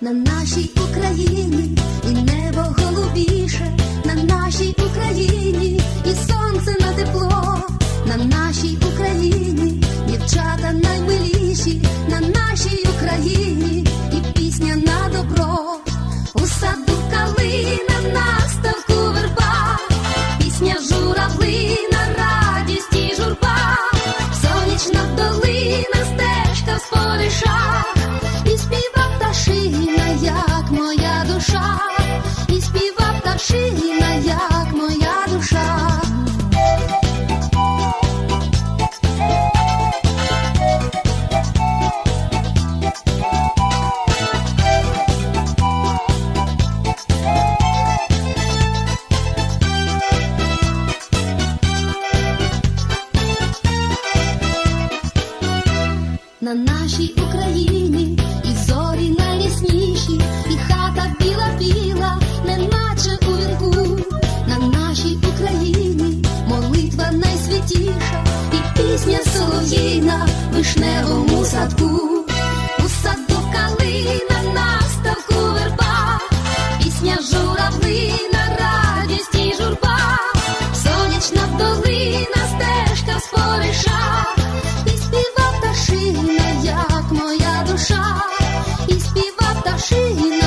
на нашій Україні, і небо голубіше, на нашій Україні, і сонце на тепло, на нашій Україні, дівчата наймиліші, на нашій Україні, і пісня на добро, у саду калина, на на нашій Україні, і зорі найясніші, і хата біла-біла, неначе у вінку, на нашій Україні молитва найсвятіша, і пісня солов'їна вишневому садку, радість і журба, сонячна долина, стежка в душа, і співа пташина,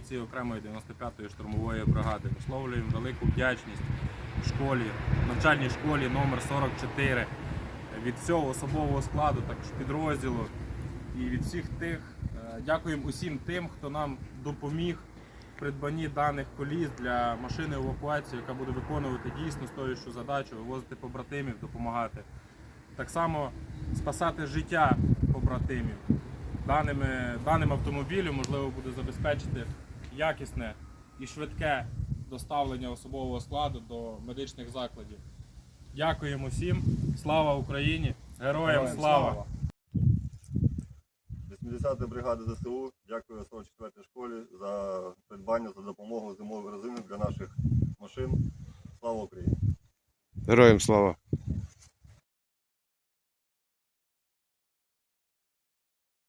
бійці окремої 95-ї штурмової бригади, висловлюємо велику вдячність школі, навчальній школі номер 44 від всього особового складу, також підрозділу і від всіх тих. е, Дякуємо усім тим, хто нам допоміг в придбанні даних коліс для машини евакуації, яка буде виконувати дійсно стоючу задачу, вивозити побратимів, допомагати. Так само спасати життя побратимів. Даними, даним автомобілем можливо буде забезпечити якісне і швидке доставлення особового складу до медичних закладів. Дякуємо всім. Слава Україні! Героям слава! 80-та бригада ЗСУ дякую 44-й школі за придбання за допомогу зимових резинок для наших машин. Слава Україні! Героям слава!